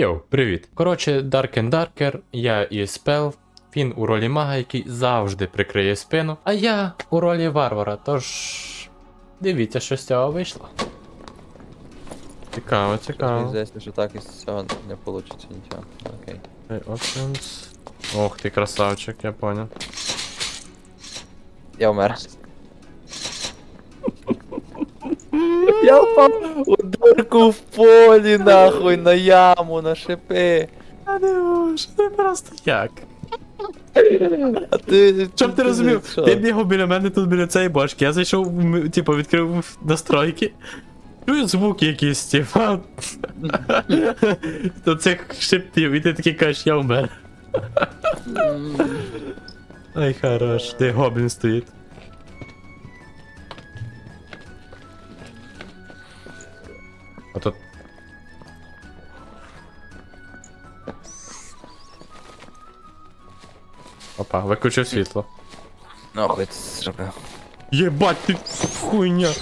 Йоу, привіт. Коротше, Dark and Darker, я і Спел, він у ролі мага, який завжди прикриє спину, а я у ролі варвара, тож. Дивіться, що з цього вийшло. Цікаво, Мені цікаво. здається, що так із цього не вийде нічого. Окей. Hey, options. Ох ти красавчик, я понял. Я вмер. Я впав у дирку в полі, нахуй, на яму, на шипи. А не можу, це просто як. А ти. Щоб ти розумів, ти бігав біля мене тут біля цієї башки, я зайшов, типу, відкрив настройки. Чую звуки якісь, типа. До цих шиптів, і ти такий кажеш, я вмер. Ай, хорош, де гоблін стоїть. Опа, виключив світло. Нахуй це зробив. Єбать, ти хуйня.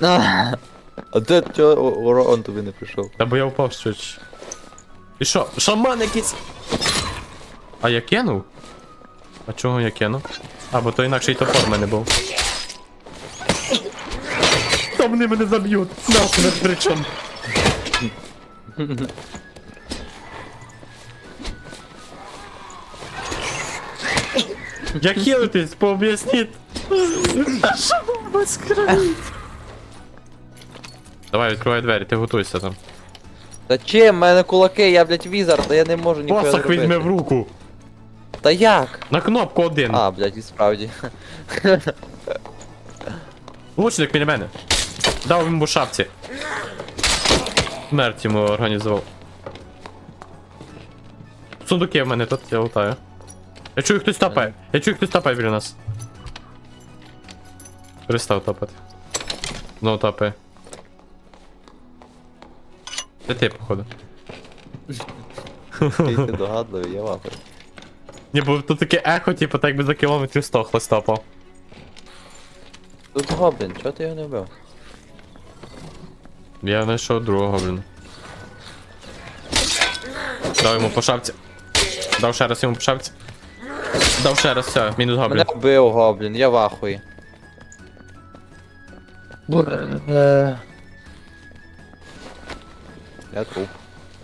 А де чого урон тобі не прийшов? Та бо я впав швидше. І що? Шаман якийсь. А я кинув? А чого я кинув? А, бо то інакший топор в мене був. Та вони мене заб'ють. Нахуй причому. Як хилитись, пооб'ясніть. Що ви скривіть? Давай, відкривай двері, ти готуйся там. Та чим? В мене кулаки, я, блядь, візар, та я не можу ніхуя Посох зробити. візьми в руку. Та як? На кнопку один. А, блядь, і справді. Лучник біля мене. Дав йому шапці. Смерть йому організував. Сундуки в мене тут, я лутаю. Я чую, хтось тапає. Я чую, хтось тапає біля нас. Перестав тапати. Знову тапає. Це ти, походу. Ти ти догадливий, я вахую. Ні, бо тут таке ехо, типу, так би за кілометрів 100 хтось тапав. Тут гоблін, чого ти його не вбив? Я знайшов другого, блін. Дав йому по шапці. Дав ще раз йому по шапці. Дав ще раз, все, мінус гоблін. Мене вбив гоблін, я вахую. Я труп.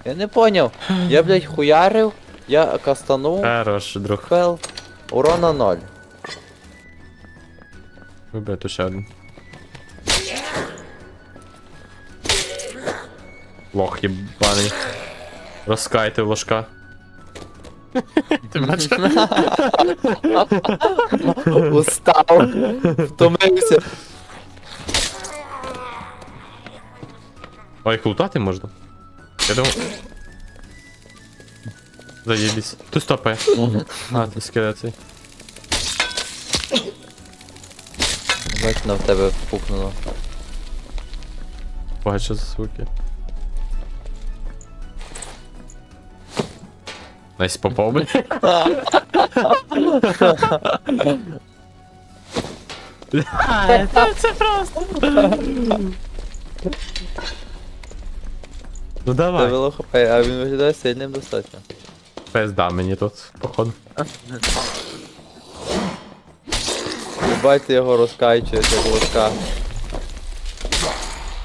Я не поняв. Я, блядь, хуярив, я кастанув, Хорош, друг. фел, урона ноль. Вибив тут ще один. Лох єбаний. Розкайте ложка. Ти бачиш? Устав. Втомився. Ой, лутати можна? Я думав. Заєбісь. Тут стопає. А, ти скелет цей. Бачно в тебе пукнуло. Бачу за звуки. Попав би. Це просто. Ну Це давай. було хапай, а він виглядає сильним достатньо. Пизда мені тут, походу. Бачите, його розкайчує, як лоска.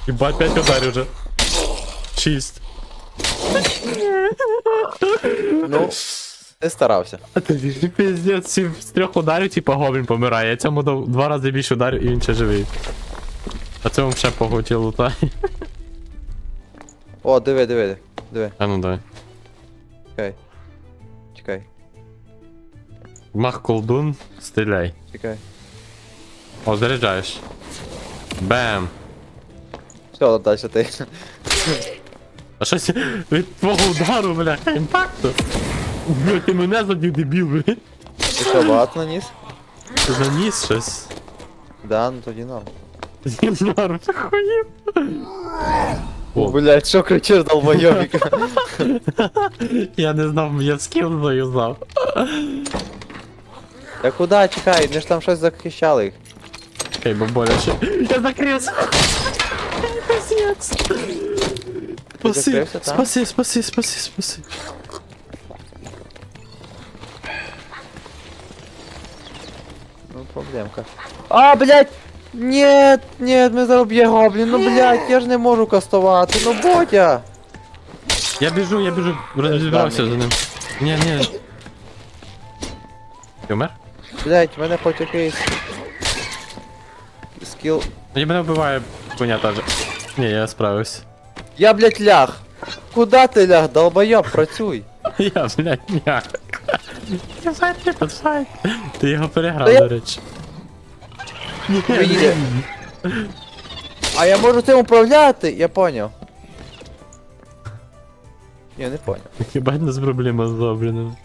Ебать, 5 ударів вже. 6. Ну, ти старався. А ти ж з трьох ударів, типа гоблін помирає. Я цьому дав два рази більше ударів і він ще живий. А цьому ще погуті лутає. О, диви, диви, диви. А ну дай. Чекай. Чекай, Мах колдун, стріляй. чекай. О, заряджаєш. Бем. Все, далі ти. А щось від твого удару, бляха, імпакту. Бля, ти мене задів дебіл, бля. Ти що, багато наніс? Ти наніс щось. Да, ну тоді нам. Норм, ти хуїв. О, Блять, що кричиш, долбойовик? я не знав, я скіл заюзав. Та куди, чекай, вони ж там щось захищали їх. Окей, бо боляче. Я закрився. Пиздец. Спаси, спаси, спаси, спаси, спаси. Ну, проблемка. А, блядь! Нет, нет, ми зараз гоблін, ну блядь, я ж не можу кастувати, ну Бодя! Я біжу, я біжу, розібрався за ним. Ні, ні. Ти вмер? Блядь, мене хоч якийсь... Скіл... Ні, мене вбиває коня теж. Ні, я справився. Я, блядь, ляг! Куда ти ляг, долбоёб, працюй! Я, блядь, няк. Я сайт, я файт. Ти його переграв, до речі. Виїде. А я можу цим управляти, я поняв. Я не поняв. Хіба не з проблема з гобліном.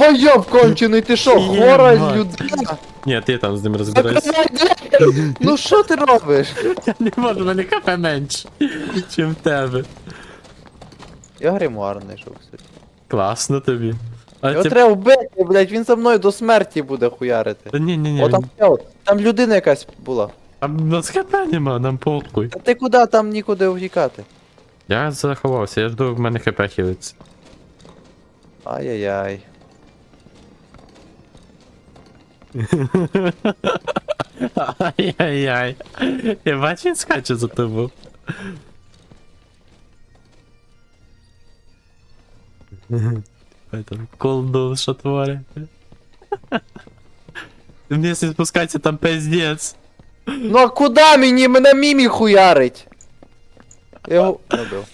Долбойоб кончений, ти що, хора Єбать. людина? Ні, ти там з ним розбирайся. Ну що ти робиш? Я не можу, мене КП менше, чим в тебе. Я гримуар знайшов, кстати. Класно тобі. А Його це... треба вбити, блядь, він за мною до смерті буде хуярити. Та ні, ні, ні. О, там, от, там людина якась була. Там нас КП нема, нам похуй. Та ти куди там нікуди втікати? Я заховався, я жду, в мене ХП хилиться. Ай-яй-яй. Ай-яй-яй. Я бачу, він скаче за тобою. Поэтому колдун що творить. Вниз не спускайся, там пиздец. Ну а куди мені? Мене мімі хуярить. Я його набив.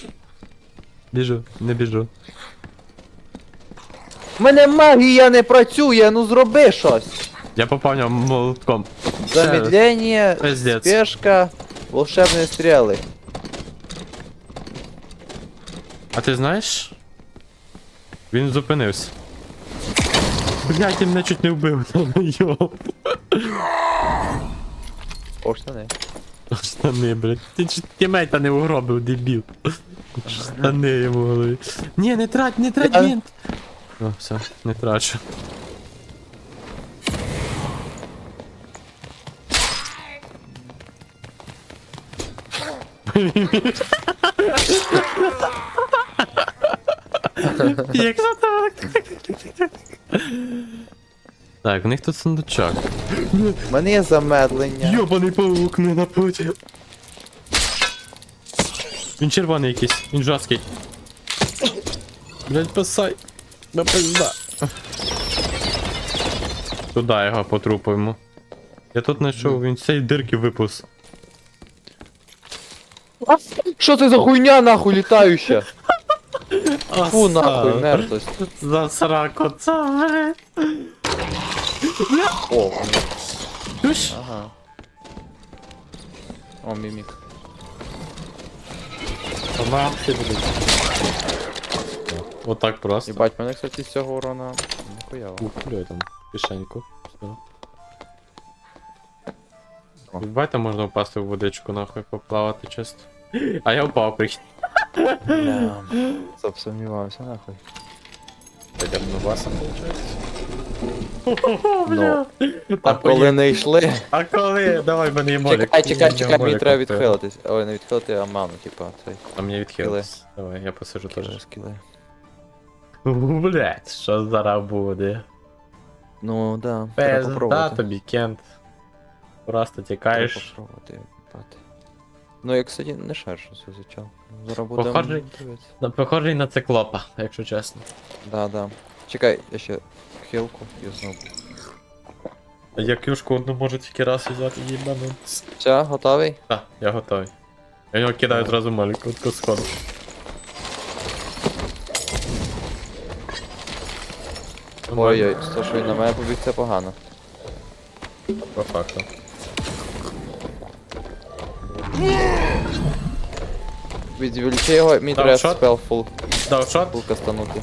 Біжу, не біжу. У мене магія не працює, ну зроби щось. Я попав нього молотком. Замедление, Пиздец. спешка, волшебные стрелы. А ти знаєш? Він зупинився. Блять, він мене чуть не вбив, йоп. О, штани. Штани, блядь. Ти ч- тімейта не угробив, дебіл. Штани йому в голові. Ні, не трать, не трать Я-. О, все, не трачу. Як за так? Так, в них тут сундучок. У мене є замедлення. Йобаний паук не на путі. Він червоний якийсь, він жорсткий. Блять, пасай. На пизда. Туда його по трупу йому. Я тут знайшов, він з цієї дирки випус. Що це за хуйня нахуй літаюча? Фу нахуй, мертвость. За сраку, це. О, ага. О, мімік. Вона ти буде. Отак просто. Єбать, мене, кстати, з цього урона ніхуя. Ух, бля, там кишеньку. Все. О. Бачите, можна впасти в водичку, нахуй, поплавати чисто. А я впав прикинь. Бля. Засумнівався нахуй. Хоча б на вас виходить. Ну, а коли не йшли. А коли? Давай мене є молік. Чекай, чекай, чекай, мені треба відхилитись. Ой, не відхилити, а ману, типа, цей. А мені відхилилось. Давай, я посижу теж. Скіли. Блять, що зараз буде? Ну, да. Треба Пизда попробувати. тобі, Кент. Просто Треба тікаєш. попробувати їбати. Ну, я, кстати, не шаршу це зачав. Зараз будемо Похожий. дивитися. Ну, Похожий на циклопа, якщо чесно. Да, да. Чекай, я ще хилку і знову. Я кюшку одну можу тільки раз взяти, їбану. Все, готовий? Так, я готовий. Я його кидаю маліку, от сходу. Ой-ой, то що він на мене побіг, це погано. По факту. Відволічи його, Дав треба шот? спел фул, Дав шот? фул кастанути.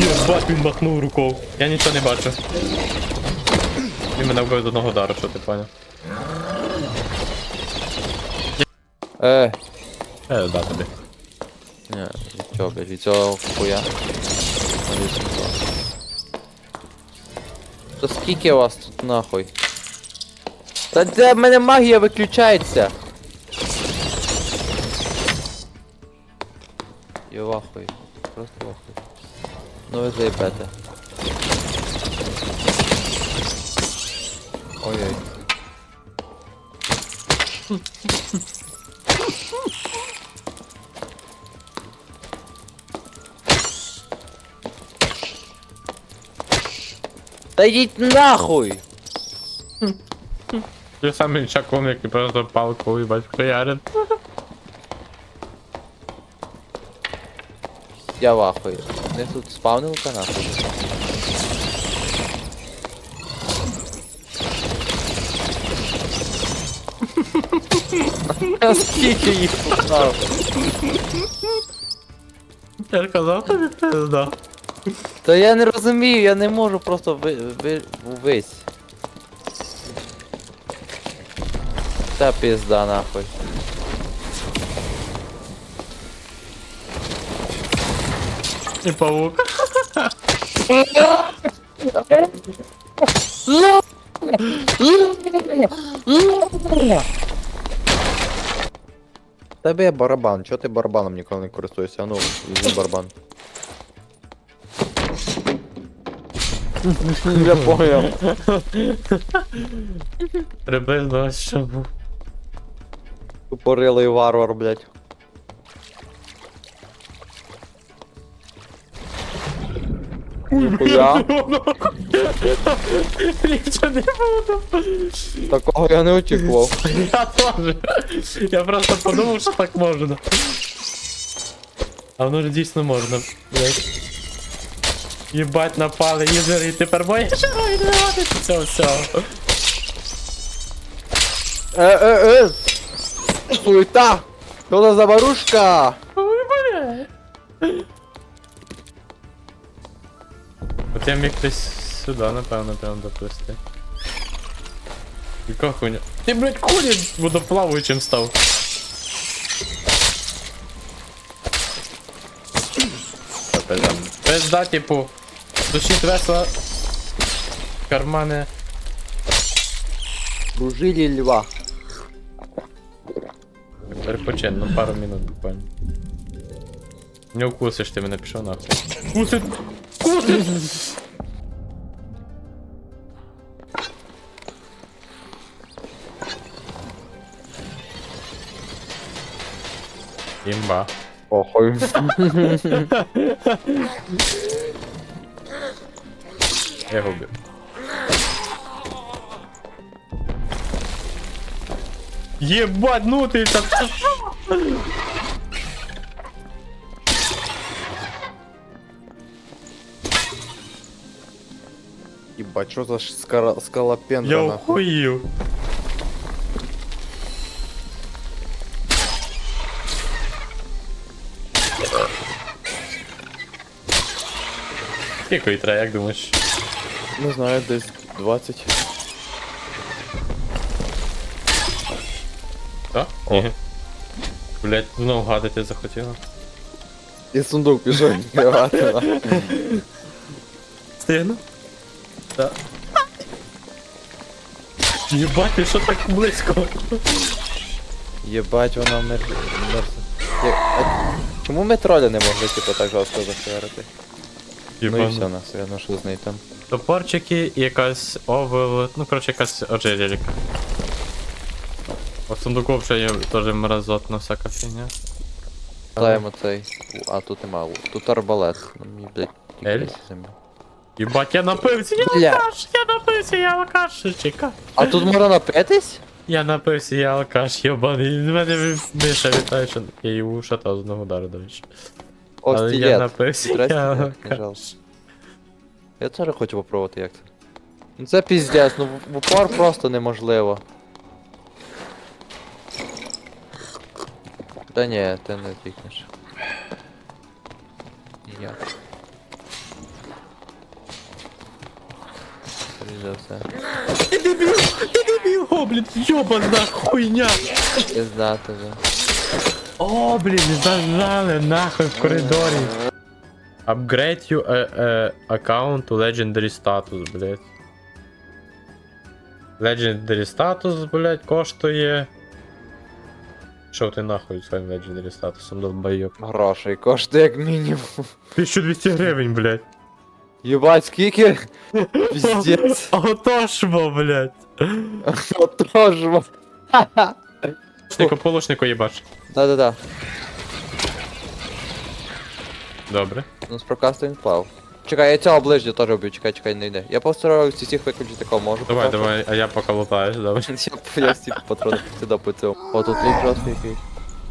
Єбать, він махнув рукою. Я нічого не бачу. Він мене вбив з одного удару, що ти поняв. Е, Е, да, тобі. ні, від цього, блядь, від цього хуя. То скільки вас тут нахуй? Та де в мене магія виключається? Я вахую. Просто вахую. Ну ви заїбете. Ой-ой. Та йдіть нахуй! Ти самий чакун, який просто палку і бать Я вахую. Не тут спавнив нахуй. Скільки їх погнав? Я ж казав тобі пизда. Та я не розумію, я не можу просто ви, ви, увесь. Та пізда нахуй. І павук. Тебе барабан, чого ти барабаном ніколи не користуєшся? А ну, візьми барабан. Я понял. Приблизно ось що був. Тупорилий варвар, блядь. Ніхуя. Нічого не буду. Такого я не очікував. Я теж. Я просто подумав, що так можна. А воно ж дійсно можна. блядь. Їбать напали, їзери, і тепер моє жиро відбивати цього всього. Е, е, е! Суета! Що за заварушка? Ой, бля. От я міг десь сюди, напевно, прям доплисти. Яка хуйня? Ти, блядь, кулі водоплаваючим став. Пизда, типу, душить весело. Кармани. Служили льва. Перепочин, ну пару минут буквально. Не укусиш ти мене, пішов нахуй. Кусить! Кусить! Імба. Похуй. Я губив. Єбать, ну ти так. Ебать, що за ж скара... скалопендра Я нахуй? охуїв. Скільки треба, як думаєш? Не знаю, десь 20. Так? Ні. Блять, знов гадати захотіла. І сундук пішов відкривати. нахуй. Стигну? Так. Єбать, ти що так близько? Єбать, вона мер... мер... Є- а Чому ми троля не могли, типу, так жорстко захерити? Ну і все, нас, я що з там. Топорчики і якась овел, ну коротше якась ожерелька. От сундуку вже є теж мразотна всяка фігня. Даємо цей. У, А тут нема. Тут арбалет. Ну, мені, блядь, Ель? тільки. Єбать, я напився, я Бля. алкаш, я напився, я алкаш, чека. А тут можна напитись? Я напився, я алкаш, єбаний. В мене миша вітає, що я її ушата одного удару, до речі. О, Але я стілет. напився, я не алкаш. жалко. Я теж хочу попробувати як це. Ну це піздець, ну в- в упор просто неможливо. Та ні, ти не тікнеш. За все. Ти дебіл, ти дебіл, гоблін, йобана хуйня. Пізда тебе. О, блін, зажали нахуй в коридорі. Upgrade you uh, uh, account to legendary status, блядь. Legendary статус, блядь, коштує. Що ти нахуй своїм Legendary статусом долбайок? Грошей коштує як мінімум. 1200 гривень, блядь. Єбать, скільки? Піздець. Отож, бо, блядь. Отож. ва. Ха-ха. Полушнику, полушнику їбаш. Да-да-да. Добре. Ну, з прокасту він впав. Чекай, я цього ближнього теж вб'ю, чекай, чекай, не йде. Я постараюся всіх виключити кого можу. Давай, поки давай, а я поки лутаюсь, що. Я, я всі патрони сюди по цьому. О, тут лук жорсткий якийсь.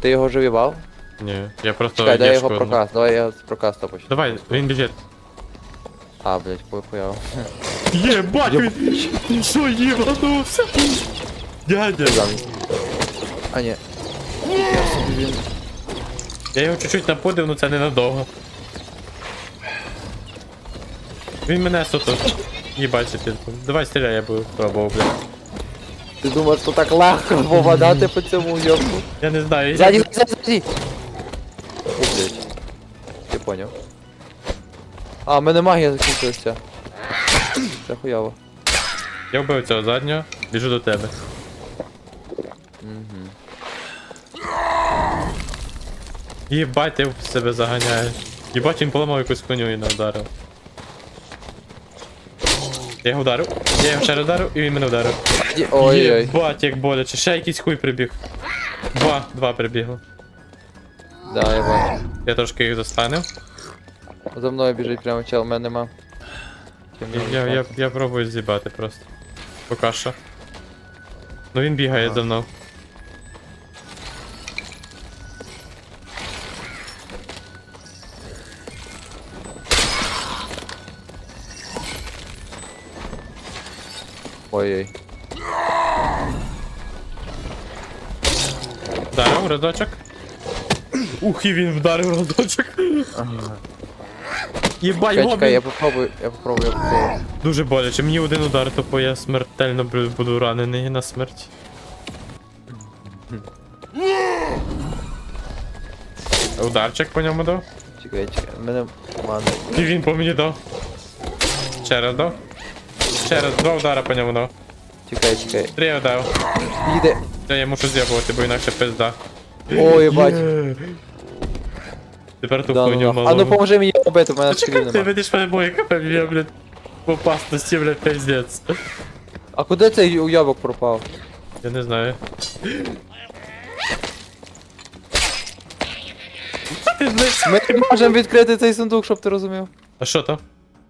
Ти його вже в'їбав? Ні, я просто Чекай, дай я його одну. прокаст, давай я з прокаста почну. Давай, він біжить. А, блядь, по- появ. Єбать, Єб- він що їбанувся? Дядя. А, ні. Я його чуть-чуть напудив, ну це ненадовго. Він мене суто. Їбать, ти. Давай стріляй, я буду пробував, блядь. Ти думаєш, що так легко попадати по цьому йобку? Я не знаю. Ззаді, ззаді! О, блядь. Ти поняв. А, в мене магія закінчилася. Це хуяво. я вбив цього заднього, біжу до тебе. Угу. Єбать, ти в себе заганяєш. Єбать, він поламав якусь коню і не вдарив. Я його вдарив, я його ще раз вдарив, і він мене вдарив. Ой-ой. Єбать, як боляче. Ще якийсь хуй прибіг. Два, два прибігло. Да, я бачу. Я трошки їх застанив. За мною біжить прямо чел, в мене нема. Мені Я, я, я пробую з'їбати просто. Поки що. Ну він бігає Ага. за мною. Ой-ой. Вдарив разочок. Ух, і він вдарив разочок. Єбать, Чекай, чекай, я попробую, я попробую, я попробую. Дуже боляче. Мені один удар, тупо я смертельно бу- буду ранений на смерть. Ударчик по ньому дав. Чекай, чекай, мене мана. І він по мені дав. Ще раз дав. Ще раз, два удара по ньому дав. Чекай, чекай. Три дав. Їде. Я мушу з'єбувати, бо інакше пизда. Ой, бать. Тепер ту Да, хуйню ну, малу. а ну поможи мені робити, в мене Чекай, скрів ти нема. видиш мене мої КП, я, блядь, в опасності, блядь, пиздец. А куди цей уябок пропав? Я не знаю. Ти знаєш? Ми не можемо відкрити цей сундук, щоб ти розумів. А що там?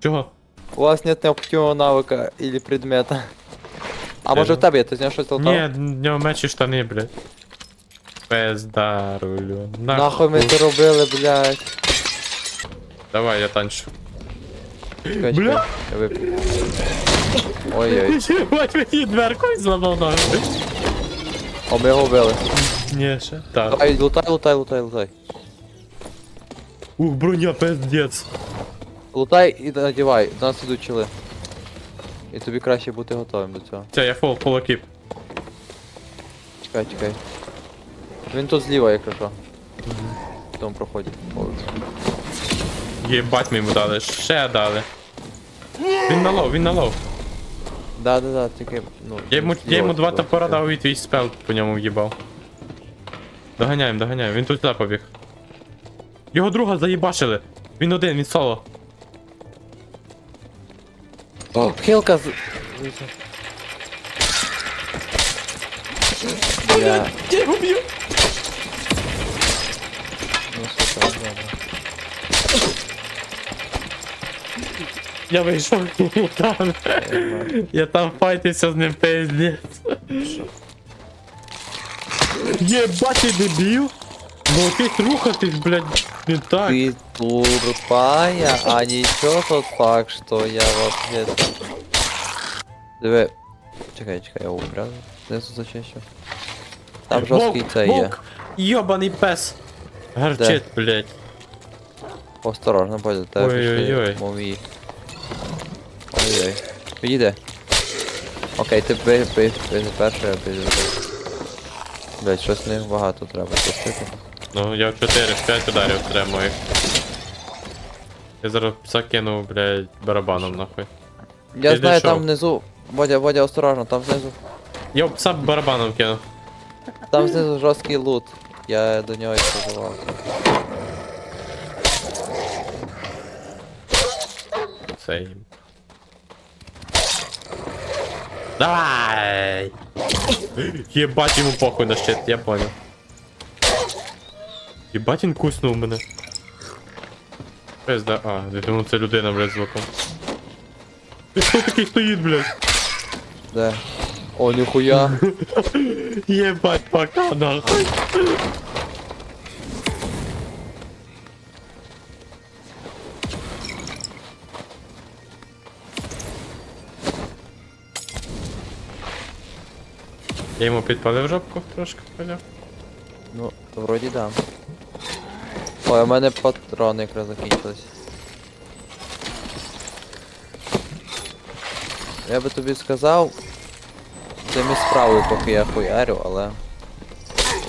Чого? У вас нет необхідного навика или предмета. А може в тебе є, ти зняв щось толтав? Ні, в нього меч і штани, блядь. Пизда рулю. Нахуй ми це робили, блядь. Давай, я танчу. Чекай, Бля. чекай. Я вип'ю. Ой-ой. Єбать, мені дверку і зламав ногу. О, ми його вбили. Ні, ще. Так. Давай, лутай, лутай, лутай, лутай. Ух, броня, пиздец. Лутай і надівай, до нас ідуть чили. І тобі краще бути готовим до цього. Все, я фол, фол екіп. Чекай, чекай. Він тут зліва, якщо що. В тому проході. Єбать ми йому дали, ще дали. Він на лов, він на лов. Да, да, да, тільки, ну. Я йому, я йому два топора дав і твій спел по ньому в'їбав. Доганяємо, доганяємо, він тут туди побіг. Його друга заїбашили. Він один, він соло. О, хилка з... Бля, Я його б'ю. ну сука, добре. Я вийшов там. Я там файтився з ним пиздець. Єбать, ти дебіл? Ну якийсь рухатись, блядь, не так. Ты тупая, а ничего тот факт, что я вообще... Диви. Чекай, чекай, я убрав. Знизу зачищу. Там жорсткий це є. Йобаний пес. Гарчить, блядь. Осторожно, тебе Ой-ой-ой. Ой-ой. Підійде. Окей, ти бий, бий, бий не перший, а бий другий. Блять, щось не багато треба пустити. Ну, я в 4-5 ударів треба моїх. Я зараз закину, блядь, барабаном нахуй. Я Ти знаю, дійшов. там внизу Бодя, Бодя, осторожно, там знизу. Я б сам барабаном кинув. Там знизу жорсткий лут. Я до нього і позивав. Це їм. Давай! Єбать йому похуй на щит, я понял. Єбать він куснув мене. Пизда, а, я думав це людина, блядь, з луком. Ти хто такий стоїть, блядь? Де? О, ніхуя. Єбать, пока нахуй. Я йому підпалив жопку трошки поняв. Ну, вроді да. Ой, у мене патрони якраз закінчились. Я би тобі сказав. Це мій справою, поки я хуярю, але.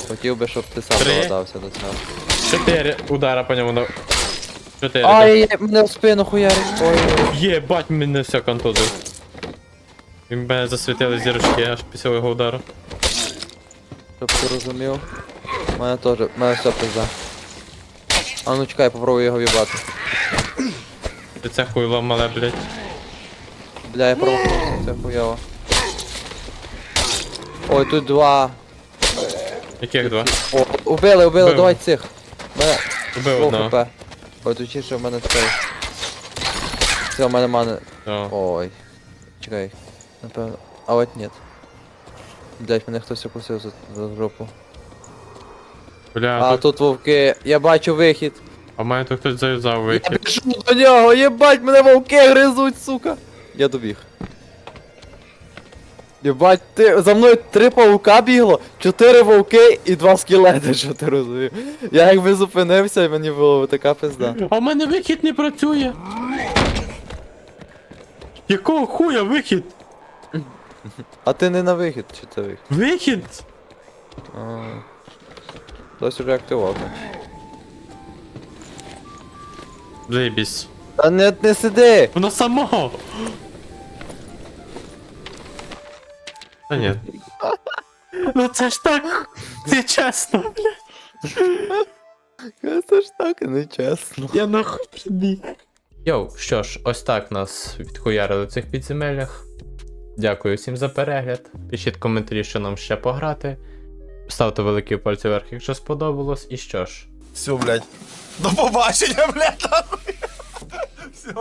Хотів би, щоб ти сам Три. догадався до цього. Чотири удара по ньому на. Чотири. Ай, мене в спину хуярить. Ой. Єбать, мене все контузив. Він мене засвітили зірочки аж після його удару. Щоб ти розумів. У мене теж, у мене все пизда. А ну чекай, попробую його в'їбати. Ти це хуйло мале, блядь. Бля, я промахнувся, це хуйово. Ой, тут два. Яких два? О, убили, убили, Бив. давай цих. Мене Убив одного. хп. Ой, тут ще в мене цей. Все, у мене мани. Ой. Чекай. Напевно. А от нет. Блять, мене хтось укусив за, за жопу. Бля, А тут... тут вовки. Я бачу вихід. а в мене тут хтось зав'язав Я вихід. біжу до нього, єбать, мене вовки гризуть, сука. Я добіг. Єбать, ти за мною три паука бігло, чотири вовки і два скелети, що ти розумієш. Я якби зупинився, і мені було така пизда. А в мене вихід не працює. Якого хуя вихід? А ти не на вихід, чи це вихід? Вихід? А. Хтось уже активував. Заєбісь. Та не, не сиди! Воно само. Та ні. Ну це ж так. Це чесно, блядь. Це ж так нечесно. Я нахуй підбіг. Йоу, що ж, ось так нас відхуярили в цих підземеллях. Дякую всім за перегляд. Пишіть коментарі, що нам ще пограти. Ставте великі пальці вверх, якщо сподобалось. І що ж, Все, блядь. До побачення, блядь. Все.